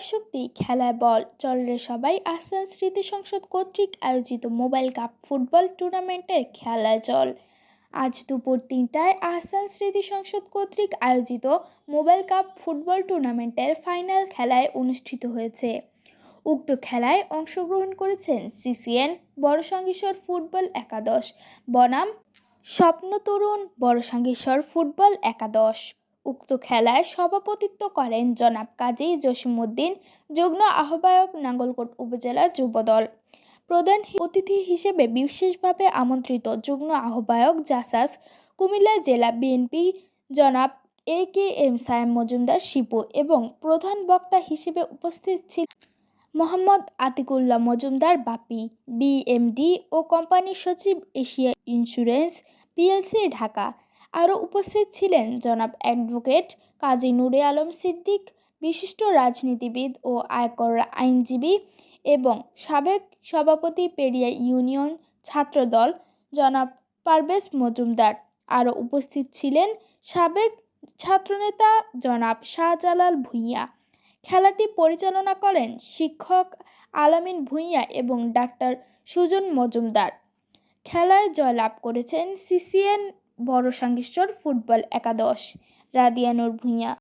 খেলায় শক্তি খেলায় বল, চলরে সবাই আহসান স্মৃতি সংসদ কর্তৃক আয়োজিত মোবাইল কাপ ফুটবল টুর্নামেন্টের খেলা চল। আজ দুপুর তিনটায় আহসান স্মৃতি সংসদ কর্তৃক আয়োজিত মোবাইল কাপ ফুটবল টুর্নামেন্টের ফাইনাল খেলায় অনুষ্ঠিত হয়েছে। উক্ত খেলায় অংশগ্রহণ করেছেন সিসিএন, বড়সাঙ্গীশ্বর ফুটবল একাদশ, বনাম স্বপ্ন তরুণ বড়সাঙ্গীশ্বর ফুটবল একাদশ। উক্ত খেলায় সভাপতিত্ব করেন জনাব কাজী জসিমউদ্দিন, যুগ্ম আহ্বায়ক নাঙ্গলকোট উপজেলা যুবদল। প্রধান অতিথি হিসেবে বিশেষভাবে আমন্ত্রিত যুগ্ম আহ্বায়ক জাসাস, কুমিল্লা জেলা বিএনপি জনাব A K M Sayem Majumder Shipu এবং প্রধান বক্তা হিসেবে উপস্থিত ছিলেন মোহাম্মদ আতিকুল্লাহ মজুমদার বাপি ডিএমডি ও কোম্পানির সচিব এশিয়া ইন্স্যুরেন্স পিএলসি ঢাকা। আরও উপস্থিত ছিলেন জনাব অ্যাডভোকেট কাজী নূরে আলম সিদ্দিক, বিশিষ্ট রাজনীতিবিদ ও আয়কর আইনজীবী এবং সাবেক সভাপতি পেরিয়া ইউনিয়ন ছাত্রদল জনাব পারভেজ মজুমদার। আরও উপস্থিত ছিলেন সাবেক ছাত্রনেতা জনাব শাহজালাল ভূঁইয়া। খেলাটি পরিচালনা করেন শিক্ষক আলামিন ভূঁইয়া এবং ডাক্তার সুজন মজুমদার। খেলায় জয়লাভ করেছেন সিসিএন বড় সাঙ্গীশ্বর ফুটবল একাদশ রাদিয়ানুর ভূঁইয়া।